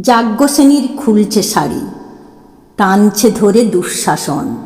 যাজ্ঞসেনীর খুলছে শাড়ি, টানছে ধরে দুঃশাসন।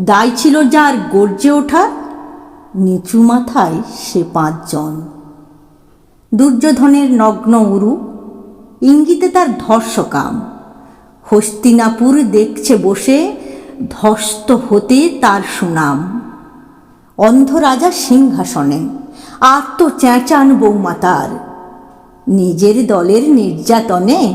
দায় ছিল যার গর্জে ওঠা, নিচু মাথায় সে পাঁচজন। দুর্যোধনের নগ্ন উরু, ইঙ্গিতে তার ধর্ষকাম। হস্তিনাপুর দেখছে বসে, ধস্ত হতে তার সুনাম। অন্ধ রাজা সিংহাসনে আর তো বৌমাতার নিজের দলের নির্যাতনে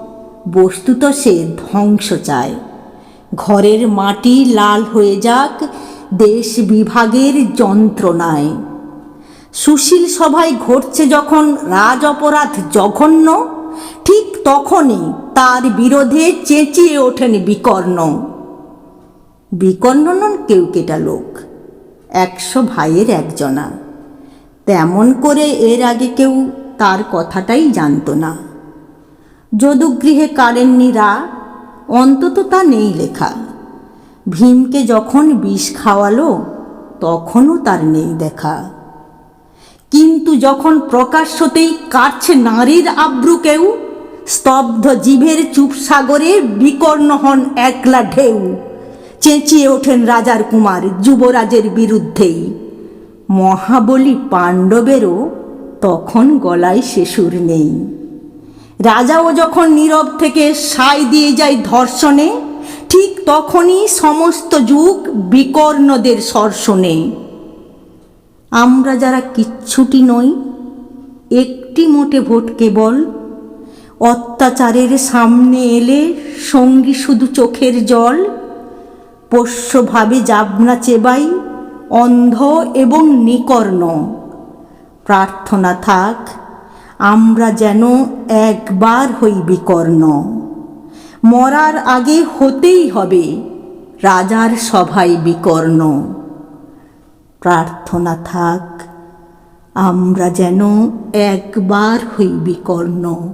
বস্তুত সে ধ্বংস চায়। ঘরের মাটি লাল হয়ে যাক, দেশ বিভাগের যন্ত্রণায়। সুশীল সভায় ঘটছে যখন রাজ অপরাধ জঘন্য, ঠিক তখনই তার বিরোধে চেঁচিয়ে ওঠেন বিকর্ণ। বিকর্ণ নন কেউ কেটা লোক, একশো ভাইয়ের একজনা। তেমন করে এর আগে কেউ তার কথাটাই জানতো না। যদুগৃহে কারেননি রা, অন্তত তা নেই লেখা। ভীমকে যখন বিষ খাওয়ালো, তখনও তার নেই দেখা। কিন্তু যখন প্রকাশ্যতেই কাটছে নারীর আব্রু কেউ, স্তব্ধ জীবের চুপ সাগরে বিকর্ণ হন একলা ঢেউ। চেঁচিয়ে ওঠেন রাজার কুমার যুবরাজের বিরুদ্ধেই। মহাবলী পাণ্ডবেরও তখন গলায় শেষুর নেই। রাজাও যখন নীরব থেকে সায় দিয়ে যায় ধর্ষণে, ঠিক তখনই সমস্ত যুগ বিকর্ণদের সর্ষণে আমরা যারা কিচ্ছুটি নই, একটি মোটে ভোট কেবল। অত্যাচারের সামনে এলে সঙ্গী শুধু চোখের জল। পোষ্যভাবে যাবনা চেবাই, অন্ধ এবং নিকর্ণ। প্রার্থনা থাক আমরা যেন একবার হই বিকর্ণ। মরার আগে হতেই হবে রাজার সভায় বিকর্ণ। প্রার্থনা থাক, আমরা যেন একবার হই বিকর্ণ।